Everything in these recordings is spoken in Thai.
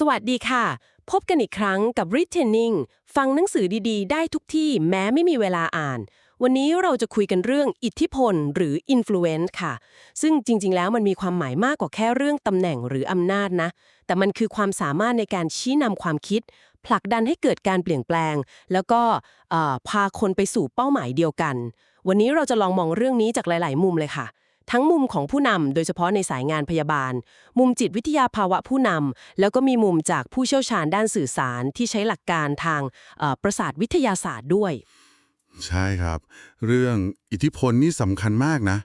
สวัสดีค่ะ พบกันอีกครั้งกับ Reading ฟังหนังสือดีๆ ได้ทุกที่แม้ไม่มีเวลาอ่าน วันนี้เราจะคุยกันเรื่องอิทธิพล หรือ influence ค่ะ ซึ่งจริงๆ แล้วมันมีความหมายมากกว่าแค่เรื่องตำแหน่งหรืออำนาจนะ แต่มันคือความสามารถในการชี้นำความคิด ผลักดันให้เกิดการเปลี่ยนแปลง แล้วก็พาคนไปสู่เป้าหมายเดียวกัน วันนี้เราจะลองมองเรื่องนี้จากหลาย ๆ มุมเลยค่ะ ทั้งมุมของผู้นำโดยเฉพาะในสายงานพยาบาล มุมจิตวิทยาภาวะผู้นำแล้วก็มีมุมจากผู้เชี่ยวชาญด้านสื่อสารที่ใช้หลักการทางประสาทวิทยาศาสตร์ด้วย ใช่ครับ เรื่องอิทธิพลนี่สำคัญมากนะ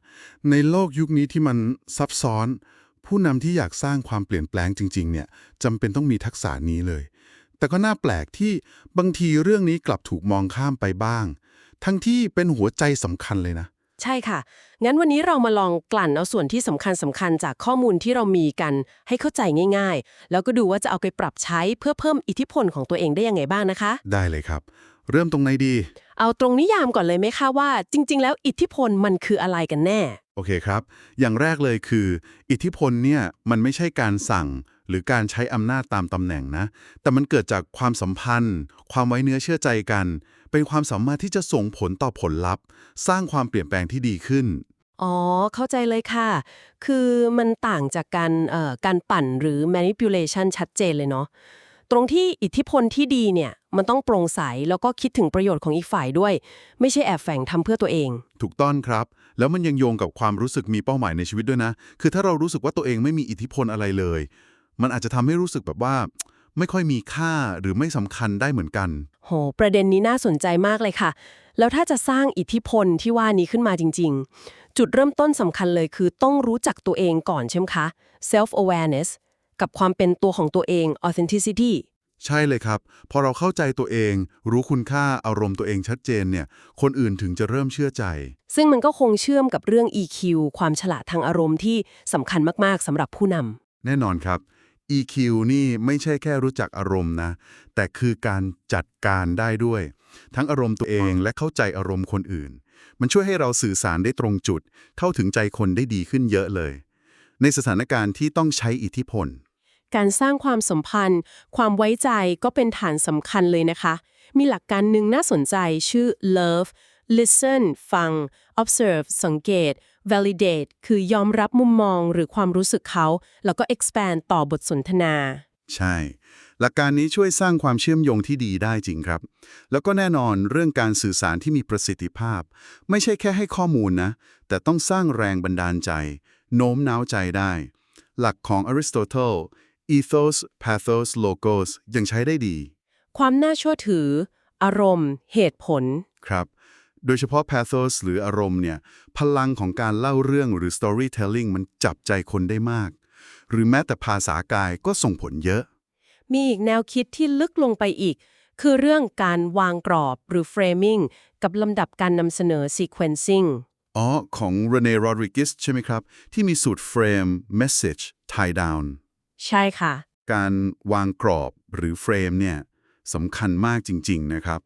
ในโลกยุคนี้ที่มันซับซ้อน ผู้นำที่อยากสร้างความเปลี่ยนแปลงจริง ๆ เนี่ยจำเป็นต้องมีทักษะนี้เลย แต่ก็น่าแปลกที่บางทีเรื่องนี้กลับถูกมองข้ามไปบ้าง ทั้งที่เป็นหัวใจสำคัญเลยนะ ใช่ค่ะ งั้นวันนี้เรามาลองกลั่นเอาส่วนที่สำคัญสำคัญจากข้อมูลที่เรามีกัน ให้เข้าใจง่าย ๆ แล้วก็ดูว่าจะเอาไปปรับใช้เพื่อเพิ่มอิทธิพลของตัวเองได้ยังไงบ้างนะคะ ได้เลยครับ เริ่มตรงไหนดี เอาตรงนิยามก่อนเลยไหมคะว่า จริง ๆ แล้วอิทธิพลมันคืออะไรกันแน่ โอเคครับ อย่างแรกเลยคือ อิทธิพลเนี่ยมันไม่ใช่การสั่ง หรือการใช้อำนาจตามตำแหน่งนะ แต่มันเกิดจากความสัมพันธ์ ความไว้เนื้อเชื่อใจกัน เป็นความสามารถที่จะส่งผลต่อผลลัพธ์ สร้างความเปลี่ยนแปลงที่ดีขึ้นอ๋อ เข้าใจเลยค่ะ คือมันต่างจากการเอ่อการปั่นหรือ manipulation ชัดเจนเลยเนาะ ตรงที่อิทธิพลที่ดีเนี่ยมันต้องโปร่งใสแล้วก็คิดถึงประโยชน์ของอีกฝ่ายด้วย ไม่ใช่แอบแฝงทำเพื่อตัวเอง ถูกต้องครับ แล้วมันยังโยงกับความรู้สึกมีเป้าหมายในชีวิตด้วยนะ คือถ้าเรารู้สึกว่าตัวเองไม่มีอิทธิพลอะไรเลย มันอาจจะทำให้รู้สึกแบบว่า ไม่ค่อยมีค่าหรือไม่สำคัญได้เหมือนกัน โห ประเด็นนี้น่าสนใจมากเลยค่ะ แล้วถ้าจะสร้างอิทธิพลที่ว่านี้ขึ้นมาจริง ๆ จุดเริ่มต้นสำคัญเลยคือต้องรู้จักตัวเองก่อนใช่ไหมคะ self awareness กับความเป็นตัวของตัวเอง authenticity ใช่เลยครับ พอเราเข้าใจตัวเอง รู้คุณค่าอารมณ์ตัวเองชัดเจนเนี่ย คนอื่นถึงจะเริ่มเชื่อใจ ซึ่งมันก็คงเชื่อมกับเรื่อง EQ ความฉลาดทางอารมณ์ที่สำคัญมาก ๆสำหรับผู้นำแน่นอนครับ EQ นี่ไม่ใช่แค่รู้จักอารมณ์นะ แต่คือการจัดการได้ด้วย ทั้งอารมณ์ตัวเองและเข้าใจอารมณ์คนอื่น มันช่วยให้เราสื่อสารได้ตรงจุด เข้าถึงใจคนได้ดีขึ้นเยอะเลย ในสถานการณ์ที่ต้องใช้อิทธิพล การสร้างความสัมพันธ์ ความไว้ใจก็เป็นฐานสำคัญเลยนะคะ มีหลักการหนึ่งน่าสนใจชื่อ love listen ฟัง observe สังเกต validate คือยอมรับมุมมองหรือความรู้สึกเขา แล้วก็ expand ต่อบทสนทนา ใช่ หลักการนี้ช่วยสร้างความเชื่อมโยงที่ดีได้จริงครับ แล้วก็แน่นอนเรื่องการสื่อสารที่มีประสิทธิภาพ ไม่ใช่แค่ให้ข้อมูลนะ แต่ต้องสร้างแรงบันดาลใจ โน้มน้าวใจได้ หลักของอริสโตเติล ethos pathos logos ยังใช้ได้ดี ความน่าเชื่อถือ อารมณ์ เหตุผล ครับ โดยเฉพาะ pathos หรืออารมณ์เนี่ย พลังของการเล่าเรื่องหรือ storytelling มันจับใจคนได้มาก หรือแม้แต่ภาษากายก็ส่งผลเยอะ มีอีกแนวคิดที่ลึกลงไปอีก คือเรื่องการวางกรอบหรือ framing กับลำดับการนำเสนอ sequencing อ๋อ ของ Rene Rodriguez ใช่ไหมครับ ที่มีสูตร frame message tie down ใช่ค่ะ การวางกรอบหรือเฟรมเนี่ยสำคัญมากจริง ๆ นะครับ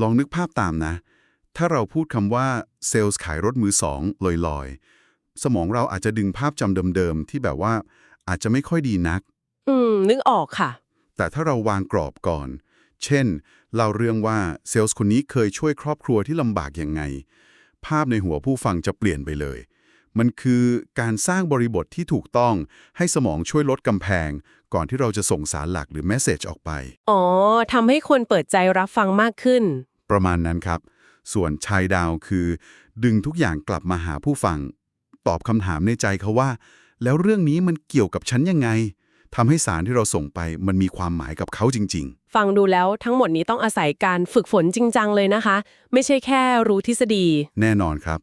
ลองนึกภาพตามนะ ถ้าเราพูดคำว่าเซลล์ขายรถมือสองลอยๆ สมองเราอาจจะดึงภาพจำเดิมๆ ที่แบบว่าอาจจะไม่ค่อยดีนัก อืม นึกออกค่ะ แต่ถ้าเราวางกรอบก่อน เช่นเราเรื่องว่าเซลล์คนนี้เคยช่วยครอบครัวที่ลำบากยังไง ภาพในหัวผู้ฟังจะเปลี่ยนไปเลย มันคือการสร้างบริบทที่ถูกต้องให้สมองช่วยลดกำแพง ก่อนที่เราจะส่งสารหลักหรือแมสเซจออกไป อ๋อทำให้คนเปิดใจรับฟังมากขึ้น ประมาณนั้นครับ ส่วนชายดาวคือ ดึงทุกอย่างกลับมาหาผู้ฟัง ตอบคำถามในใจเขาว่า แล้วเรื่องนี้มันเกี่ยวกับฉันยังไงทำให้สารที่เราส่งไปมันมีความหมายกับเขาจริงฟังดูแล้วทั้งหมดนี้ต้องอาศัยการฝึกฝนจริงจังเลยนะคะ ไม่ใช่แค่รู้ทฤษฎีๆแน่นอนครับ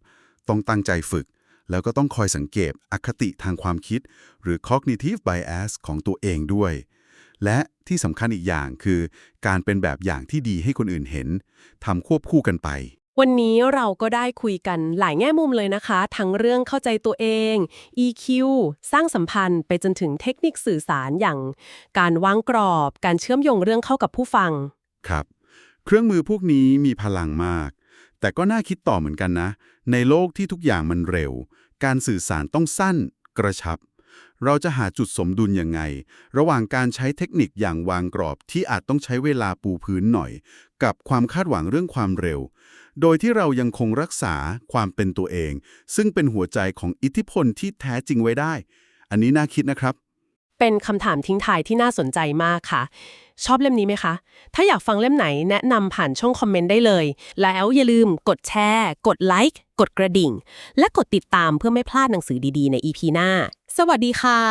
ต้องตั้งใจฝึก แล้วก็ต้องคอยสังเกตอคติทางความคิด หรือ cognitive bias ของตัวเองด้วย และที่สำคัญอีกอย่างคือ การเป็นแบบอย่างที่ดีให้คนอื่นเห็นทำควบคู่กันไป วันนี้เราก็ได้คุยกันหลายแง่มุมเลยนะคะ ทั้งเรื่องเข้าใจตัวเอง EQ สร้างสัมพันธ์ไปจนถึงเทคนิคสื่อสารอย่าง การวางกรอบ การเชื่อมโยงเรื่องเข้ากับผู้ฟัง ครับ เครื่องมือพวกนี้มีพลังมาก แต่ก็น่าคิดต่อเหมือนกันนะ ในโลกที่ทุกอย่างมันเร็ว การสื่อสารต้องสั้น กระชับ เราจะหาจุดสมดุลยังไง ระหว่างการใช้เทคนิคอย่างวางกรอบที่อาจต้องใช้เวลาปูพื้นหน่อย กับความคาดหวังเรื่องความเร็ว โดยที่เรายังคงรักษาความเป็นตัวเอง ซึ่งเป็นหัวใจของอิทธิพลที่แท้จริงไว้ได้ อันนี้น่าคิดนะครับ เป็นคำถามทิ้งท้ายที่น่าสนใจมากค่ะ ชอบเล่มนี้ไหมคะ ถ้าอยากฟังเล่มไหนแนะนำผ่านช่องคอมเมนต์ได้เลย แล้วอย่าลืมกดแชร์ กดไลค์ กดกระดิ่ง และกดติดตามเพื่อไม่พลาดหนังสือดีๆ ใน EP หน้า สวัสดีค่ะ